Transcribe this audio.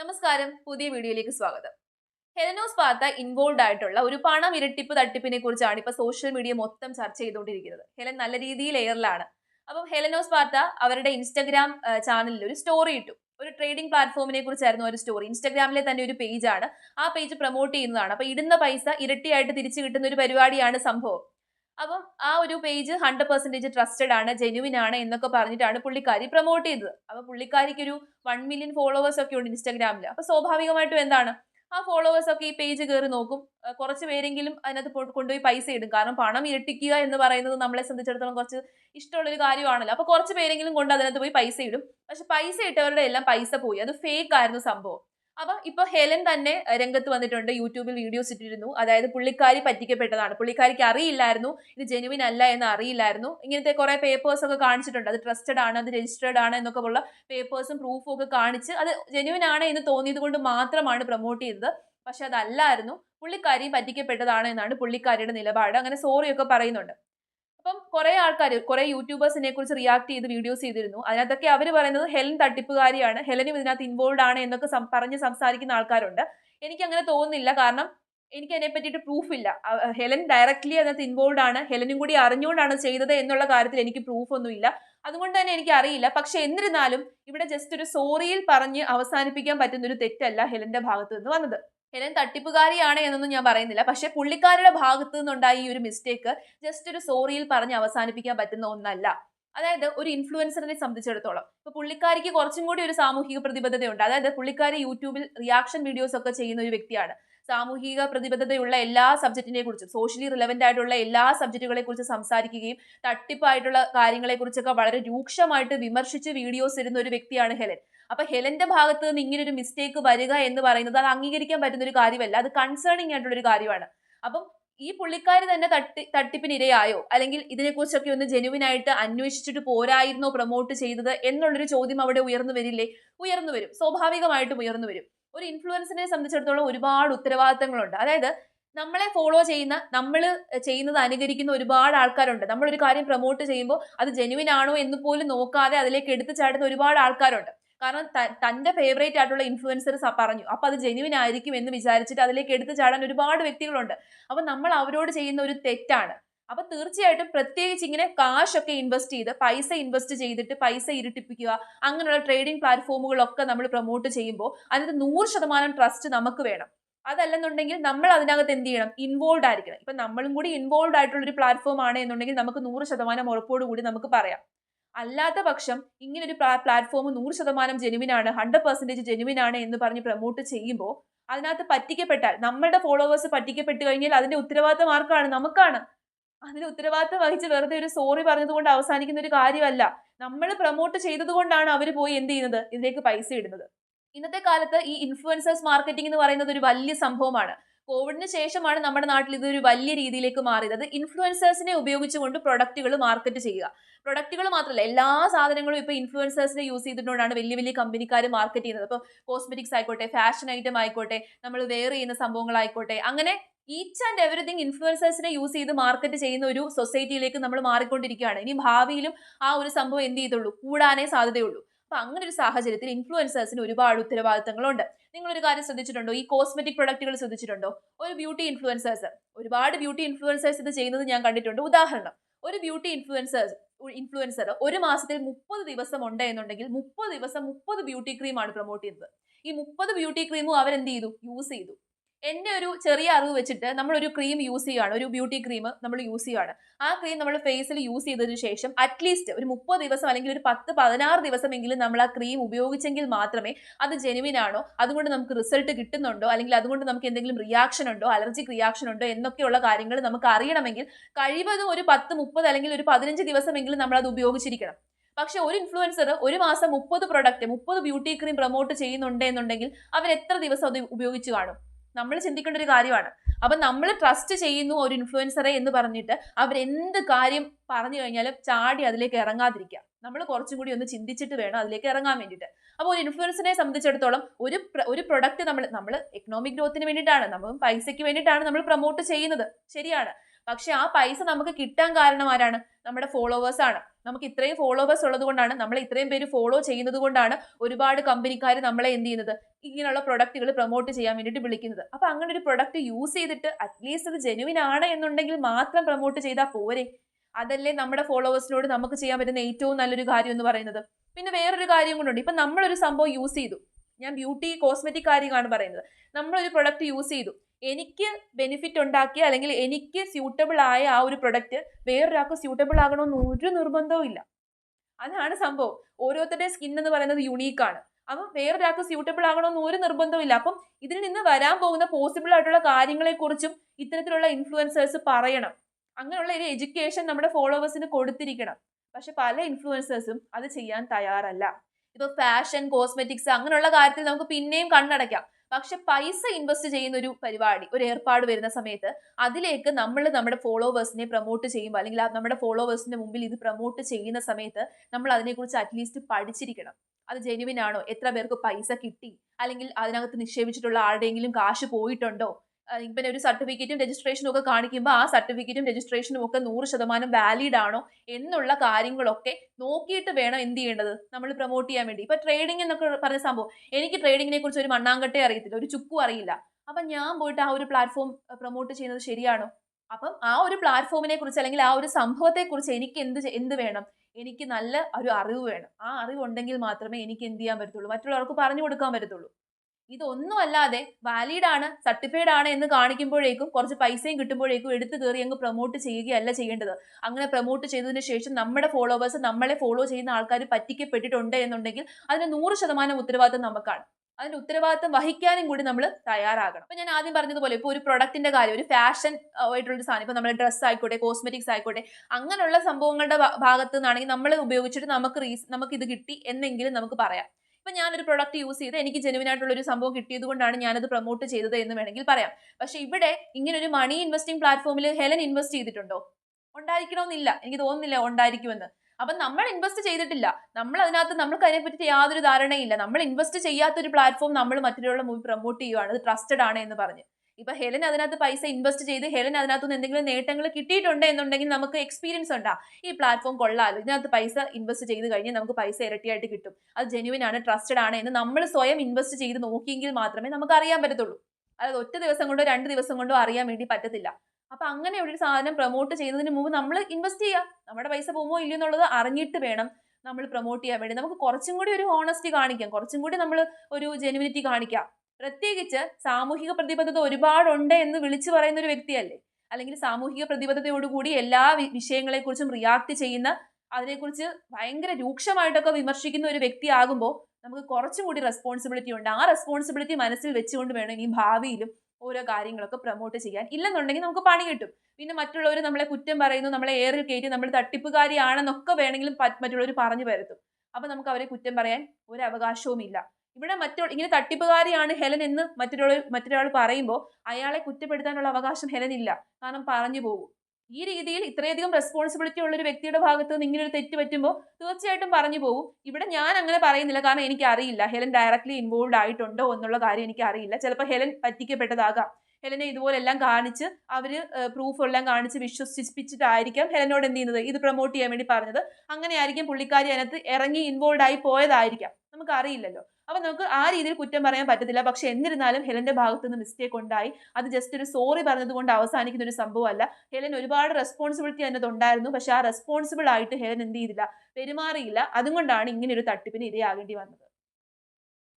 നമസ്കാരം. പുതിയ വീഡിയോയിലേക്ക് സ്വാഗതം. ഹെലനോസ് പാത്ത ഇൻവോൾവ് ആയിട്ടുള്ള ഒരു പണം ഇരട്ടിപ്പ് തട്ടിപ്പിനെ കുറിച്ചാണ് ഇപ്പൊ സോഷ്യൽ മീഡിയ മൊത്തം ചർച്ച ചെയ്തുകൊണ്ടിരിക്കുന്നത്. ഹെലൻ നല്ല രീതിയിൽ എയറിലാണ് അപ്പം ഹെലനോസ് പാത്ത അവരുടെ ഇൻസ്റ്റഗ്രാം ചാനലിൽ ഒരു സ്റ്റോറി ഇട്ടു. ഒരു ട്രേഡിംഗ് പ്ലാറ്റ്ഫോമിനെ കുറിച്ചായിരുന്നു ഒരു സ്റ്റോറി ഇൻസ്റ്റാഗ്രാമിലെ തന്നെ ഒരു പേജാണ് ആ പേജ് പ്രൊമോട്ട് ചെയ്യുന്നതാണ്. അപ്പൊ ഇടുന്ന പൈസ ഇരട്ടിയായിട്ട് തിരിച്ചു കിട്ടുന്ന ഒരു പരിപാടിയാണ് സംഭവം. അപ്പം ആ ഒരു പേജ് ഹൺഡ്രഡ് പെർസെന്റേജ് ട്രസ്റ്റഡ് ആണ് ജെനുവിൻ ആണ് എന്നൊക്കെ പറഞ്ഞിട്ടാണ് പുള്ളിക്കാരി പ്രൊമോട്ട് ചെയ്തത്. അപ്പൊ പുള്ളിക്കാരിക്ക് ഒരു വൺ മില്യൺ ഫോളോവേഴ്സ് ഒക്കെ ഉണ്ട് ഇൻസ്റ്റാഗ്രാമിൽ അപ്പൊ സ്വാഭാവികമായിട്ടും എന്താണ്? ആ ഫോളോവേഴ്സ് ഒക്കെ ഈ പേജ് കയറി നോക്കും. കുറച്ച് പേരെങ്കിലും അതിനകത്ത് പോയി കൊണ്ടുപോയി പൈസ ഇടും. കാരണം പണം ഇരട്ടിക്കുക എന്ന് പറയുന്നത് നമ്മളെ സംബന്ധിച്ചിടത്തോളം കുറച്ച് ഇഷ്ടമുള്ള ഒരു കാര്യമാണല്ലോ. അപ്പൊ കുറച്ച് പേരെങ്കിലും കൊണ്ട് അതിനകത്ത് പോയി പൈസ ഇടും. പക്ഷെ പൈസ ഇട്ടവരുടെ എല്ലാം പൈസ പോയി. അത് ഫേക്ക് ആയിരുന്നു സംഭവം. അപ്പൊ ഇപ്പൊ ഹെലൻ തന്നെ രംഗത്ത് വന്നിട്ടുണ്ട്. യൂട്യൂബിൽ വീഡിയോസ് ഇട്ടിരുന്നു. അതായത് പുള്ളിക്കാരി പറ്റിക്കപ്പെട്ടതാണ്. പുള്ളിക്കാരിക്ക് അറിയില്ലായിരുന്നു. ഇത് ജെനുവിൻ അല്ല എന്ന് അറിയില്ലായിരുന്നു. ഇങ്ങനത്തെ കുറെ പേപ്പേഴ്സ് ഒക്കെ കാണിച്ചിട്ടുണ്ട്. അത് ട്രസ്റ്റഡ് ആണ് അത് രജിസ്റ്റേർഡ് ആണ് എന്നൊക്കെ ഉള്ള പേപ്പേഴ്സും പ്രൂഫും ഒക്കെ കാണിച്ച് അത് ജെനുവിൻ ആണ് എന്ന് തോന്നിയത് കൊണ്ട് മാത്രമാണ് പ്രൊമോട്ട് ചെയ്തത്. പക്ഷെ അതല്ലായിരുന്നു. പുള്ളിക്കാരി പറ്റിക്കപ്പെട്ടതാണ് എന്നാണ് പുള്ളിക്കാരിയുടെ നിലപാട്. അങ്ങനെ സോറിയൊക്കെ പറയുന്നുണ്ട്. അപ്പം കുറെ ആൾക്കാർ കുറെ യൂട്യൂബേഴ്സിനെ കുറിച്ച് റിയാക്ട് ചെയ്ത് വീഡിയോസ് ചെയ്തിരുന്നു. അതിനകത്തൊക്കെ അവർ പറയുന്നത് ഹെലൻ തട്ടിപ്പുകാരിയാണ്. ഹെലനും ഇതിനകത്ത് ഇൻവോൾവ് ആണ് എന്നൊക്കെ പറഞ്ഞ് സംസാരിക്കുന്ന ആൾക്കാരുണ്ട്. എനിക്ക് അങ്ങനെ തോന്നുന്നില്ല. കാരണം എനിക്ക് അതിനെ പറ്റിയിട്ട് പ്രൂഫ് ഇല്ല. ഹെലൻ ഡയറക്ട്ലി അതിനകത്ത് ഇൻവോൾവ് ആണ്. ഹെലനും കൂടി അറിഞ്ഞുകൊണ്ടാണ് ചെയ്തത് എന്നുള്ള കാര്യത്തിൽ എനിക്ക് പ്രൂഫ് ഒന്നുമില്ല അതുകൊണ്ട് തന്നെ എനിക്ക് അറിയില്ല. പക്ഷെ എന്നിരുന്നാലും ഇവിടെ ജസ്റ്റ് ഒരു സോറിയിൽ പറഞ്ഞ് അവസാനിപ്പിക്കാൻ പറ്റുന്ന ഒരു തെറ്റല്ല ഹെലന്റെ ഭാഗത്ത് നിന്ന് വന്നത്. ഹെലൻ തട്ടിപ്പുകാരിയാണ് എന്നൊന്നും ഞാൻ പറയുന്നില്ല. പക്ഷെ പുള്ളിക്കാരുടെ ഭാഗത്തു നിന്നുണ്ടായ ഈ ഒരു മിസ്റ്റേക്ക് ജസ്റ്റ് ഒരു സോറിയിൽ പറഞ്ഞ് അവസാനിപ്പിക്കാൻ പറ്റുന്ന ഒന്നല്ല. അതായത് ഒരു ഇൻഫ്ലുവൻസറിനെ സംബന്ധിച്ചിടത്തോളം. ഇപ്പൊ പുള്ളിക്കാരിക്ക് കുറച്ചും കൂടി ഒരു സാമൂഹിക പ്രതിബദ്ധതയുണ്ട്. അതായത് പുള്ളിക്കാരി യൂട്യൂബിൽ റിയാക്ഷൻ വീഡിയോസ് ഒക്കെ ചെയ്യുന്ന ഒരു വ്യക്തിയാണ്. സാമൂഹിക പ്രതിബദ്ധതയുള്ള എല്ലാ സബ്ജക്റ്റിനെ കുറിച്ചും സോഷ്യലി റിലവന്റ് ആയിട്ടുള്ള എല്ലാ സബ്ജക്റ്റുകളെ കുറിച്ച് സംസാരിക്കുകയും തട്ടിപ്പായിട്ടുള്ള കാര്യങ്ങളെ കുറിച്ചൊക്കെ വളരെ രൂക്ഷമായിട്ട് വിമർശിച്ച് വീഡിയോസ് ഇടുന്ന ഒരു വ്യക്തിയാണ് ഹെലൻ. അപ്പൊ ഹെലന്റെ ഭാഗത്ത് നിന്ന് ഇങ്ങനെ ഒരു മിസ്റ്റേക്ക് വരിക എന്ന് പറയുന്നത് അത് അംഗീകരിക്കാൻ പറ്റുന്ന ഒരു കാര്യമല്ല അത് കൺസേണിങ് ആയിട്ടുള്ള ഒരു കാര്യമാണ്. അപ്പം ഈ പുള്ളിക്കാരി തന്നെ തട്ടി തട്ടിപ്പിന് ഇരയായോ അല്ലെങ്കിൽ ഇതിനെക്കുറിച്ചൊക്കെ ഒന്ന് ജെനുവിൻ ആയിട്ട് അന്വേഷിച്ചിട്ട് പോരായിരുന്നോ പ്രൊമോട്ട് ചെയ്തത് എന്നുള്ളൊരു ചോദ്യം അവിടെ ഉയർന്നു വരില്ലേ? ഉയർന്നു വരും. സ്വാഭാവികമായിട്ടും ഉയർന്നു വരും. ഒരു ഇൻഫ്ലുവൻസിനെ സംബന്ധിച്ചിടത്തോളം ഒരുപാട് ഉത്തരവാദിത്തങ്ങളുണ്ട്. അതായത് നമ്മളെ ഫോളോ ചെയ്യുന്ന നമ്മൾ ചെയ്യുന്നത് അനുകരിക്കുന്ന ഒരുപാട് ആൾക്കാരുണ്ട്. നമ്മളൊരു കാര്യം പ്രൊമോട്ട് ചെയ്യുമ്പോൾ അത് ജെനുവിൻ ആണോ എന്ന് പോലും നോക്കാതെ അതിലേക്ക് എടുത്തു ചാടുന്ന ഒരുപാട് ആൾക്കാരുണ്ട്. കാരണം തന്റെ ഫേവറേറ്റ് ആയിട്ടുള്ള ഇൻഫ്ലുവൻസർ പറഞ്ഞു അപ്പൊ അത് ജെനുവിൻ ആയിരിക്കും എന്ന് വിചാരിച്ചിട്ട് അതിലേക്ക് എടുത്തു ചാടാൻ ഒരുപാട് വ്യക്തികളുണ്ട്. അപ്പൊ നമ്മൾ അവരോട് ചെയ്യുന്ന ഒരു തെറ്റാണ്. അപ്പൊ തീർച്ചയായിട്ടും പ്രത്യേകിച്ച് ഇങ്ങനെ കാശൊക്കെ ഇൻവെസ്റ്റ് ചെയ്ത് പൈസ ഇൻവെസ്റ്റ് ചെയ്തിട്ട് പൈസ ഇരുട്ടിപ്പിക്കുക അങ്ങനെയുള്ള ട്രേഡിംഗ് പ്ലാറ്റ്ഫോമുകളൊക്കെ നമ്മൾ പ്രൊമോട്ട് ചെയ്യുമ്പോൾ അതിനകത്ത് നൂറ് ശതമാനം ട്രസ്റ്റ് നമുക്ക് വേണം. അതല്ലെന്നുണ്ടെങ്കിൽ നമ്മൾ അതിനകത്ത് എന്ത് ചെയ്യണം? ഇൻവോൾവ് ആയിരിക്കണം. ഇപ്പൊ നമ്മളും കൂടി ഇൻവോൾവ് ആയിട്ടുള്ള ഒരു പ്ലാറ്റ്ഫോം ആണ് എന്നുണ്ടെങ്കിൽ നമുക്ക് നൂറ് ശതമാനം ഉറപ്പോട് കൂടി നമുക്ക് പറയാം. അല്ലാത്ത പക്ഷം ഒരു പ്ലാറ്റ്ഫോം നൂറ് ശതമാനം ജെനുവിനാണ് ഹൺഡ്രഡ് പെർസെന്റേജ് ജെനുവിൻ ആണ് എന്ന് പറഞ്ഞ് പ്രൊമോട്ട് ചെയ്യുമ്പോൾ അതിനകത്ത് പറ്റിക്കപ്പെട്ടാൽ നമ്മളുടെ ഫോളോവേഴ്സ് പറ്റിക്കപ്പെട്ട് കഴിഞ്ഞാൽ അതിന്റെ ഉത്തരവാദിത്തം ആർക്കാണ്? നമുക്കാണ്. അതിന് ഉത്തരവാദിത്തം വഹിച്ച് വെറുതെ ഒരു സോറി പറഞ്ഞതുകൊണ്ട് അവസാനിക്കുന്ന ഒരു കാര്യമല്ല. നമ്മൾ പ്രൊമോട്ട് ചെയ്തത് കൊണ്ടാണ് അവർ പോയി എന്ത് ചെയ്യുന്നത്? ഇതിലേക്ക് പൈസ ഇടുന്നത്. ഇന്നത്തെ കാലത്ത് ഈ ഇൻഫ്ലുവൻസേഴ്സ് മാർക്കറ്റിംഗ് എന്ന് പറയുന്നത് ഒരു വലിയ സംഭവമാണ്. കോവിഡിന് ശേഷമാണ് നമ്മുടെ നാട്ടിൽ ഇതൊരു വലിയ രീതിയിലേക്ക് മാറിയത്. അത് ഇൻഫ്ലുവൻസേഴ്സിനെ ഉപയോഗിച്ചുകൊണ്ട് പ്രൊഡക്റ്റുകൾ മാർക്കറ്റ് ചെയ്യുക. പ്രൊഡക്റ്റുകൾ മാത്രമല്ല എല്ലാ സാധനങ്ങളും ഇപ്പോൾ ഇൻഫ്ലുവൻസേഴ്സിനെ യൂസ് ചെയ്തിട്ടുകൊണ്ടാണ് വലിയ വലിയ കമ്പനിക്കാർ മാർക്കറ്റ് ചെയ്യുന്നത്. അപ്പോൾ കോസ്മെറ്റിക്സ് ആയിക്കോട്ടെ ഫാഷൻ ഐറ്റം ആയിക്കോട്ടെ നമ്മൾ വെയർ ചെയ്യുന്ന സംഭവങ്ങളായിക്കോട്ടെ അങ്ങനെ ഈച്ച് ആൻഡ് എവറിഥിങ് ഇൻഫ്ലുവൻസേഴ്സിനെ യൂസ് ചെയ്ത് മാർക്കറ്റ് ചെയ്യുന്ന ഒരു സൊസൈറ്റിയിലേക്ക് നമ്മൾ മാറിക്കൊണ്ടിരിക്കുകയാണ്. ഇനി ഭാവിയിലും ആ ഒരു സംഭവം എന്ത് ചെയ്തുള്ളൂ? കൂടാനേ സാധ്യതയുള്ളൂ. അപ്പൊ അങ്ങനെ ഒരു സാഹചര്യത്തിൽ ഇൻഫ്ലുവൻസേഴ്സിന് ഒരുപാട് ഉത്തരവാദിത്തങ്ങളുണ്ട്. നിങ്ങൾ ഒരു കാര്യം ശ്രദ്ധിച്ചിട്ടുണ്ടോ? ഈ കോസ്മെറ്റിക് പ്രൊഡക്റ്റുകൾ ശ്രദ്ധിച്ചിട്ടുണ്ടോ? ഒരു ബ്യൂട്ടി ഇൻഫ്ലുവൻസേഴ്സ് ഒരുപാട് ബ്യൂട്ടി ഇൻഫ്ലുവൻസേഴ്സ് ഇത് ചെയ്യുന്നത് ഞാൻ കണ്ടിട്ടുണ്ട്. ഉദാഹരണം ഒരു ബ്യൂട്ടി ഇൻഫ്ലുവൻസേഴ്സ് ഇൻഫ്ലുവൻസർ ഒരു മാസത്തിൽ മുപ്പത് ദിവസം ഉണ്ട് എന്നുണ്ടെങ്കിൽ മുപ്പത് ദിവസം മുപ്പത് ബ്യൂട്ടി ക്രീമാണ് പ്രൊമോട്ട് ചെയ്യുന്നത്. ഈ മുപ്പത് ബ്യൂട്ടി ക്രീമും അവരെന്ത് ചെയ്തു? യൂസ് ചെയ്തു. എന്റെ ഒരു ചെറിയ അറിവ് വെച്ചിട്ട് നമ്മൾ ഒരു ക്രീം യൂസ് ചെയ്യുകയാണ് ഒരു ബ്യൂട്ടി ക്രീം നമ്മൾ യൂസ് ചെയ്യുകയാണ് ആ ക്രീം നമ്മൾ ഫേസിൽ യൂസ് ചെയ്തതിനു ശേഷം അറ്റ്ലീസ്റ്റ് ഒരു മുപ്പത് ദിവസം അല്ലെങ്കിൽ ഒരു പത്ത് പതിനാറ് ദിവസമെങ്കിലും നമ്മൾ ആ ക്രീം ഉപയോഗിച്ചെങ്കിൽ മാത്രമേ അത് ജെനുവിൻ ആണോ അതുകൊണ്ട് നമുക്ക് റിസൾട്ട് കിട്ടുന്നുണ്ടോ അല്ലെങ്കിൽ അതുകൊണ്ട് നമുക്ക് എന്തെങ്കിലും റിയാക്ഷൻ ഉണ്ടോ അലർജിക് റിയാക്ഷൻ ഉണ്ടോ എന്നൊക്കെയുള്ള കാര്യങ്ങൾ നമുക്ക് അറിയണമെങ്കിൽ കഴിവതും ഒരു പത്ത് മുപ്പത് അല്ലെങ്കിൽ ഒരു പതിനഞ്ച് ദിവസമെങ്കിലും നമ്മൾ അത് ഉപയോഗിച്ചിരിക്കണം. പക്ഷെ ഒരു ഇൻഫ്ലുവൻസർ ഒരു മാസം മുപ്പത് പ്രൊഡക്റ്റ് മുപ്പത് ബ്യൂട്ടി ക്രീം പ്രൊമോട്ട് ചെയ്യുന്നുണ്ട് എന്നുണ്ടെങ്കിൽ അവർ എത്ര ദിവസം അത് ഉപയോഗിച്ചു കാണും? നമ്മൾ ചിന്തിക്കേണ്ട ഒരു കാര്യമാണ്. അപ്പൊ നമ്മൾ ട്രസ്റ്റ് ചെയ്യുന്നു ഒരു ഇൻഫ്ലുവൻസറെ എന്ന് പറഞ്ഞിട്ട് അവരെന്ത് കാര്യം പറഞ്ഞു കഴിഞ്ഞാലും ചാടി അതിലേക്ക് ഇറങ്ങാതിരിക്കുക. നമ്മൾ കുറച്ചും കൂടി ഒന്ന് ചിന്തിച്ചിട്ട് വേണം അതിലേക്ക് ഇറങ്ങാൻ വേണ്ടിയിട്ട്. അപ്പോൾ ഒരു ഇൻഫ്ലുവൻസിനെ സംബന്ധിച്ചിടത്തോളം ഒരു ഒരു പ്രൊഡക്റ്റ് നമ്മൾ നമ്മൾ എക്കണോമിക് ഗ്രോത്തിന് വേണ്ടിയിട്ടാണ് നമ്മൾ പൈസയ്ക്ക് വേണ്ടിയിട്ടാണ് നമ്മൾ പ്രൊമോട്ട് ചെയ്യുന്നത്. ശരിയാണ്. പക്ഷെ ആ പൈസ നമുക്ക് കിട്ടാൻ കാരണം ആരാണ്? നമ്മുടെ ഫോളോവേഴ്സ് ആണ്. നമുക്ക് ഇത്രയും ഫോളോവേഴ്സ് ഉള്ളത് കൊണ്ടാണ് നമ്മൾ ഇത്രയും പേര് ഫോളോ ചെയ്യുന്നത് കൊണ്ടാണ് ഒരുപാട് കമ്പനിക്കാർ നമ്മളെ എന്ത് ചെയ്യുന്നത്? ഇങ്ങനെയുള്ള പ്രൊഡക്റ്റുകൾ പ്രൊമോട്ട് ചെയ്യാൻ വേണ്ടിയിട്ട് വിളിക്കുന്നത്. അപ്പൊ അങ്ങനെ ഒരു പ്രൊഡക്റ്റ് യൂസ് ചെയ്തിട്ട് അറ്റ്ലീസ്റ്റ് അത് ജെനുവിൻ ആണ് എന്നുണ്ടെങ്കിൽ മാത്രം പ്രൊമോട്ട് ചെയ്താൽ പോരെ. അതല്ലേ നമ്മുടെ ഫോളോവേഴ്സിനോട് നമുക്ക് ചെയ്യാൻ പറ്റുന്ന ഏറ്റവും നല്ലൊരു കാര്യം എന്ന് പറയുന്നത്. പിന്നെ വേറൊരു കാര്യം കൊണ്ടുണ്ട് ഇപ്പൊ നമ്മളൊരു സംഭവം യൂസ് ചെയ്തു. ഞാൻ ബ്യൂട്ടി കോസ്മെറ്റിക് കാര്യമാണ് പറയുന്നത്. നമ്മളൊരു പ്രൊഡക്റ്റ് യൂസ് ചെയ്തു. എനിക്ക് ബെനിഫിറ്റ് ഉണ്ടാക്കിയ അല്ലെങ്കിൽ എനിക്ക് സ്യൂട്ടബിൾ ആയ ആ ഒരു പ്രൊഡക്റ്റ് വേറൊരാൾക്ക് സ്യൂട്ടബിൾ ആകണമെന്ന് ഒരു നിർബന്ധവും ഇല്ല. അതാണ് സംഭവം. ഓരോരുത്തരുടെ സ്കിൻ എന്ന് പറയുന്നത് യുണീക്ക് ആണ്. അപ്പം വേറൊരാൾക്ക് സ്യൂട്ടബിൾ ആകണമെന്ന് ഒരു നിർബന്ധവും ഇല്ല. അപ്പം ഇതിൽ നിന്ന് വരാൻ പോകുന്ന പോസിബിൾ ആയിട്ടുള്ള കാര്യങ്ങളെക്കുറിച്ചും ഇത്തരത്തിലുള്ള ഇൻഫ്ലുവൻസേഴ്സ് പറയണം. അങ്ങനെയുള്ള ഒരു എഡ്യൂക്കേഷൻ നമ്മുടെ ഫോളോവേഴ്സിന് കൊടുത്തിരിക്കണം. പക്ഷെ പല ഇൻഫ്ലുവൻസേഴ്സും അത് ചെയ്യാൻ തയ്യാറല്ല. ഇപ്പൊ ഫാഷൻ കോസ്മെറ്റിക്സ് അങ്ങനെയുള്ള കാര്യത്തിൽ നമുക്ക് പിന്നെയും കണ്ണടയ്ക്കാം. പക്ഷെ പൈസ ഇൻവെസ്റ്റ് ചെയ്യുന്ന ഒരു പരിപാടി ഒരു ഏർപ്പാട് വരുന്ന സമയത്ത് അതിലേക്ക് നമ്മൾ നമ്മുടെ ഫോളോവേഴ്സിനെ പ്രൊമോട്ട് ചെയ്യുമ്പോൾ അല്ലെങ്കിൽ നമ്മുടെ ഫോളോവേഴ്സിന്റെ മുമ്പിൽ ഇത് പ്രൊമോട്ട് ചെയ്യുന്ന സമയത്ത് നമ്മൾ അതിനെക്കുറിച്ച് അറ്റ്ലീസ്റ്റ് പഠിച്ചിരിക്കണം. അത് ജെനുവിൻ ആണോ? എത്ര പേർക്ക് പൈസ കിട്ടി? അല്ലെങ്കിൽ അതിനകത്ത് നിക്ഷേപിച്ചിട്ടുള്ള ആരുടെയെങ്കിലും കാശ് പോയിട്ടുണ്ടോ? ഇപ്പം ഒരു സർട്ടിഫിക്കറ്റും രജിസ്ട്രേഷനും ഒക്കെ കാണിക്കുമ്പോൾ ആ സർട്ടിഫിക്കറ്റും രജിസ്ട്രേഷനും ഒക്കെ നൂറ് ശതമാനം വാലിഡ് ആണോ എന്നുള്ള കാര്യങ്ങളൊക്കെ നോക്കിയിട്ട് വേണം എന്ത് ചെയ്യേണ്ടത്? നമ്മൾ പ്രൊമോട്ട് ചെയ്യാൻ വേണ്ടി. ഇപ്പൊ ട്രേഡിംഗ് എന്നൊക്കെ പറഞ്ഞ സംഭവം. എനിക്ക് ട്രേഡിങ്ങിനെ കുറിച്ച് ഒരു മണ്ണാങ്കട്ടെ അറിയത്തില്ല ഒരു ചുക്കും അറിയില്ല. അപ്പം ഞാൻ പോയിട്ട് ആ ഒരു പ്ലാറ്റ്ഫോം പ്രൊമോട്ട് ചെയ്യുന്നത് ശരിയാണോ? അപ്പം ആ ഒരു പ്ലാറ്റ്ഫോമിനെ കുറിച്ച് അല്ലെങ്കിൽ ആ ഒരു സംഭവത്തെ കുറിച്ച് എനിക്ക് എന്ത് എന്ത് വേണം? എനിക്ക് നല്ല ഒരു അറിവ് വേണം. ആ അറിവ് ഉണ്ടെങ്കിൽ മാത്രമേ എനിക്ക് എന്ത് ചെയ്യാൻ പറ്റത്തുള്ളൂ. മറ്റുള്ളവർക്ക് പറഞ്ഞു കൊടുക്കാൻ പറ്റത്തുള്ളൂ. ഇതൊന്നും അല്ലാതെ വാലിഡ് ആണ് സർട്ടിഫൈഡ് ആണ് എന്ന് കാണിക്കുമ്പോഴേക്കും കുറച്ച് പൈസയും കിട്ടുമ്പോഴേക്കും എടുത്തു കയറി അങ്ങ് പ്രൊമോട്ട് ചെയ്യുകയല്ല ചെയ്യേണ്ടത്. അങ്ങനെ പ്രൊമോട്ട് ചെയ്തതിന് ശേഷം നമ്മുടെ ഫോളോവേഴ്സ് നമ്മളെ ഫോളോ ചെയ്യുന്ന ആൾക്കാർ പറ്റിക്കപ്പെട്ടിട്ടുണ്ട് എന്നുണ്ടെങ്കിൽ അതിന് നൂറ് ശതമാനം ഉത്തരവാദിത്തം നമുക്കാണ്. അതിന്റെ ഉത്തരവാദിത്തം വഹിക്കാനും കൂടി നമ്മൾ തയ്യാറാകണം. അപ്പൊ ഞാൻ ആദ്യം പറഞ്ഞതുപോലെ ഇപ്പോൾ ഒരു പ്രൊഡക്റ്റിന്റെ കാര്യം ഒരു ഫാഷൻ ആയിട്ടുള്ള സാധനം ഇപ്പൊ നമ്മുടെ ഡ്രസ്സ് ആയിക്കോട്ടെ കോസ്മെറ്റിക്സ് ആയിക്കോട്ടെ അങ്ങനെയുള്ള സംഭവങ്ങളുടെ ഭാഗത്ത് നിന്നാണെങ്കിൽ നമ്മൾ ഉപയോഗിച്ചിട്ട് നമുക്ക് റീസ് നമുക്ക് ഇത് കിട്ടി എന്നെങ്കിലും നമുക്ക് പറയാം. ഇപ്പൊ ഞാനൊരു പ്രൊഡക്റ്റ് യൂസ് ചെയ്ത് എനിക്ക് ജെനുവിൻ ആയിട്ടുള്ള ഒരു സംഭവം കിട്ടിയത് കൊണ്ടാണ് ഞാനത് പ്രൊമോട്ട് ചെയ്തത് എന്ന് വേണമെങ്കിൽ പറയാം. പക്ഷെ ഇവിടെ ഇങ്ങനെ ഒരു മണി ഇൻവെസ്റ്റിംഗ് പ്ലാറ്റ്ഫോമിൽ ഹെലൻ ഇൻവെസ്റ്റ് ചെയ്തിട്ടുണ്ടോ? ഉണ്ടായിരിക്കണമെന്നില്ല. എനിക്ക് തോന്നുന്നില്ല ഉണ്ടായിരിക്കുമെന്ന്. അപ്പം നമ്മൾ ഇൻവെസ്റ്റ് ചെയ്തിട്ടില്ല. നമ്മൾ അതിനകത്ത് നമ്മൾക്ക് അതിനെപ്പറ്റി യാതൊരു ധാരണയില്ല നമ്മൾ ഇൻവെസ്റ്റ് ചെയ്യാത്ത ഒരു പ്ലാറ്റ്ഫോം നമ്മൾ മറ്റുള്ള മൂവി പ്രൊമോട്ട് ചെയ്യുവാണ്. അത് ട്രസ്റ്റഡ് ആണ് എന്ന് പറഞ്ഞ്. ഇപ്പൊ ഹെലൻ അതിനകത്ത് പൈസ ഇൻവെസ്റ്റ് ചെയ്ത് ഹെലൻ അതിനകത്ത് നിന്ന് എന്തെങ്കിലും നേട്ടങ്ങൾ കിട്ടിയിട്ടുണ്ട് എന്നുണ്ടെങ്കിൽ നമുക്ക് എക്സ്പീരിയൻസ് ഉണ്ടാ? ഈ പ്ലാറ്റ്ഫോം കൊള്ളാലോ. ഇതിനകത്ത് പൈസ ഇൻവെസ്റ്റ് ചെയ്ത് കഴിഞ്ഞാൽ നമുക്ക് പൈസ ഇരട്ടിയായിട്ട് കിട്ടും. അത് ജെനുവിൻ ആണ് ട്രസ്റ്റഡ് ആണ് എന്ന് നമ്മൾ സ്വയം ഇൻവെസ്റ്റ് ചെയ്ത് നോക്കിയെങ്കിൽ മാത്രമേ നമുക്ക് അറിയാൻ പറ്റത്തുള്ളൂ. അതായത് ഒറ്റ ദിവസം കൊണ്ടോ രണ്ട് ദിവസം കൊണ്ടോ അറിയാൻ വേണ്ടി പറ്റത്തില്ല. അപ്പൊ അങ്ങനെ ഒരു സാധനം പ്രൊമോട്ട് ചെയ്യുന്നതിന് മുമ്പ് നമ്മൾ ഇൻവെസ്റ്റ് ചെയ്യുക. നമ്മുടെ പൈസ പോകുമോ ഇല്ലയോ എന്നുള്ളത് അറിഞ്ഞിട്ട് വേണം നമ്മൾ പ്രൊമോട്ട് ചെയ്യാൻ വേണ്ടി. നമുക്ക് കുറച്ചും കൂടി ഒരു ഹോണസ്റ്റി കാണിക്കാം. കുറച്ചും കൂടി നമ്മൾ ഒരു ജെനുവിനിറ്റി കാണിക്കാം. പ്രത്യേകിച്ച് സാമൂഹിക പ്രതിബദ്ധത ഒരുപാടുണ്ട് എന്ന് വിളിച്ചു പറയുന്ന ഒരു വ്യക്തിയല്ലേ? അല്ലെങ്കിൽ സാമൂഹിക പ്രതിബദ്ധതയോടുകൂടി എല്ലാ വിഷയങ്ങളെക്കുറിച്ചും റിയാക്ട് ചെയ്യുന്ന അതിനെക്കുറിച്ച് ഭയങ്കര രൂക്ഷമായിട്ടൊക്കെ വിമർശിക്കുന്ന ഒരു വ്യക്തിയാകുമ്പോൾ നമുക്ക് കുറച്ചും കൂടി റെസ്പോൺസിബിലിറ്റി ഉണ്ട്. ആ റെസ്പോൺസിബിലിറ്റി മനസ്സിൽ വെച്ചുകൊണ്ട് വേണം ഇനി ഭാവിയിലും ഓരോ കാര്യങ്ങളൊക്കെ പ്രൊമോട്ട് ചെയ്യാൻ. ഇല്ലെന്നുണ്ടെങ്കിൽ നമുക്ക് പണി കിട്ടും. പിന്നെ മറ്റുള്ളവർ നമ്മളെ കുറ്റം പറയുന്നു നമ്മളെ ഏറിൽ കയറ്റി നമ്മൾ തട്ടിപ്പുകാരിയാണെന്നൊക്കെ വേണമെങ്കിലും മറ്റുള്ളവർ പറഞ്ഞു വരുത്തും അപ്പൊ നമുക്ക് അവരെ കുറ്റം പറയാൻ ഒരു അവകാശവും ഇല്ല ഇവിടെ മറ്റു ഇങ്ങനെ തട്ടിപ്പുകാരിയാണ് ഹെലൻ എന്ന് മറ്റൊരാൾ മറ്റൊരാൾ പറയുമ്പോൾ അയാളെ കുറ്റപ്പെടുത്താനുള്ള അവകാശം ഹെലൻ ഇല്ല കാരണം പറഞ്ഞു പോകും. ഈ രീതിയിൽ ഇത്രയധികം റെസ്പോൺസിബിലിറ്റി ഉള്ള ഒരു വ്യക്തിയുടെ ഭാഗത്ത് നിന്ന് ഇങ്ങനെ ഒരു തെറ്റ് പറ്റുമ്പോൾ തീർച്ചയായിട്ടും പറഞ്ഞു പോകും. ഇവിടെ ഞാൻ അങ്ങനെ പറയുന്നില്ല. കാരണം എനിക്ക് അറിയില്ല. ഹെലൻ ഡയറക്ട്ലി ഇൻവോൾവ് ആയിട്ടുണ്ടോ എന്നുള്ള കാര്യം എനിക്ക് അറിയില്ല. ചിലപ്പോൾ ഹെലൻ പറ്റിക്കപ്പെട്ടതാകാം. ഹെലനെ ഇതുപോലെല്ലാം കാണിച്ച് അവർ പ്രൂഫ് എല്ലാം കാണിച്ച് വിശ്വസിപ്പിച്ചിട്ടായിരിക്കാം ഹെലനോട് എന്ത് ചെയ്യുന്നത്? ഇത് പ്രൊമോട്ട് ചെയ്യാൻ വേണ്ടി പറഞ്ഞത്. അങ്ങനെയായിരിക്കും പുള്ളിക്കാരി അതിനകത്ത് ഇറങ്ങി ഇൻവോൾവ് ആയി പോയതായിരിക്കാം. നമുക്ക് അറിയില്ലല്ലോ അപ്പൊ നമുക്ക് ആ രീതിയിൽ കുറ്റം പറയാൻ പറ്റത്തില്ല. പക്ഷെ എന്നിരുന്നാലും ഹെലന്റെ ഭാഗത്ത് നിന്ന് മിസ്റ്റേക്ക് ഉണ്ടായി. അത് ജസ്റ്റ് ഒരു സോറി പറഞ്ഞത് കൊണ്ട് അവസാനിക്കുന്ന ഒരു സംഭവമല്ല. ഹെലൻ ഒരുപാട് റെസ്പോൺസിബിലിറ്റി അതിനകത്ത് ഉണ്ടായിരുന്നു. പക്ഷെ ആ റെസ്പോൺസിബിൾ ആയിട്ട് ഹെലൻ എന്ത് ചെയ്തില്ല? പെരുമാറിയില്ല. അതുകൊണ്ടാണ് ഇങ്ങനെ ഒരു തട്ടിപ്പിന് ഇരയാകേണ്ടി വന്നത്.